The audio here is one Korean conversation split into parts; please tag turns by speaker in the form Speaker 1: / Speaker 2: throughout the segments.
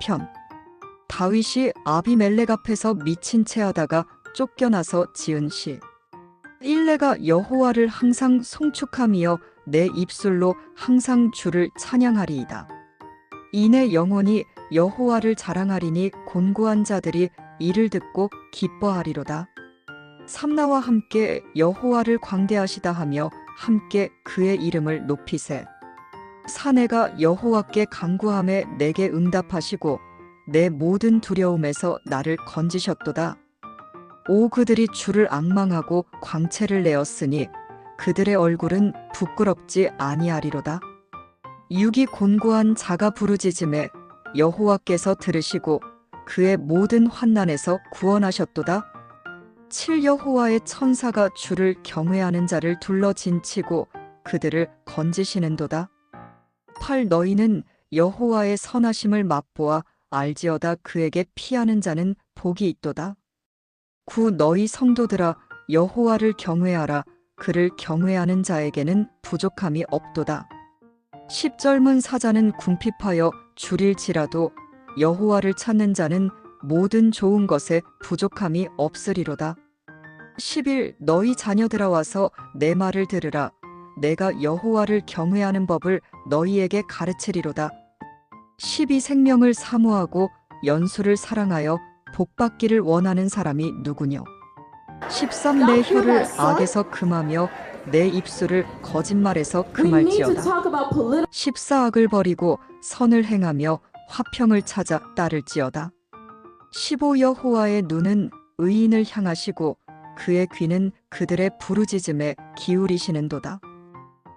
Speaker 1: 편 다윗이 아비멜렉 앞에서 미친 채 하다가 쫓겨나서 지은 시 일레가 여호와를 항상 송축함이여 내 입술로 항상 주를 찬양하리이다. 이내 영원히 여호와를 자랑하리니 곤고한 자들이 이를 듣고 기뻐하리로다. 삼나와 함께 여호와를 광대하시다 하며 함께 그의 이름을 높이세. 사내가 여호와께 간구함에 내게 응답하시고 내 모든 두려움에서 나를 건지셨도다. 오 그들이 주를 앙망하고 광채를 내었으니 그들의 얼굴은 부끄럽지 아니하리로다. 육이 곤고한 자가 부르짖음에 여호와께서 들으시고 그의 모든 환난에서 구원하셨도다. 칠 여호와의 천사가 주를 경외하는 자를 둘러 진치고 그들을 건지시는도다. 팔 너희는 여호와의 선하심을 맛보아 알지어다 그에게 피하는 자는 복이 있도다. 구 너희 성도들아 여호와를 경외하라 그를 경외하는 자에게는 부족함이 없도다. 십 젊은 사자는 궁핍하여 줄일지라도 여호와를 찾는 자는 모든 좋은 것에 부족함이 없으리로다. 10일 너희 자녀들아 와서 내 말을 들으라. 내가 여호와를 경외하는 법을 너희에게 가르치리로다. 12 생명을 사모하고 연수를 사랑하여 복받기를 원하는 사람이 누구뇨? 13 내 혀를 악에서 금하며 내 입술을 거짓말에서 금할지어다.
Speaker 2: talk about political
Speaker 1: 14악을 버리고 선을 행하며 화평을 찾아 따를지어다. 15 여호와의 눈은 의인을 향하시고 그의 귀는 그들의 부르짖음에 기울이시는도다.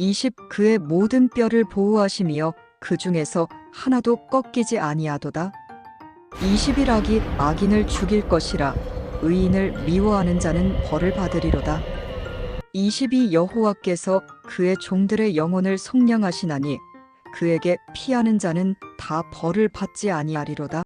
Speaker 1: 20 그의 모든 뼈를 보호하시며 그 중에서 하나도 꺾이지 아니하도다. 20일 악이 악인을 죽일 것이라 의인을 미워하는 자는 벌을 받으리로다. 22 여호와께서 그의 종들의 영혼을 속량하시나니 그에게 피하는 자는 다 벌을 받지 아니하리로다.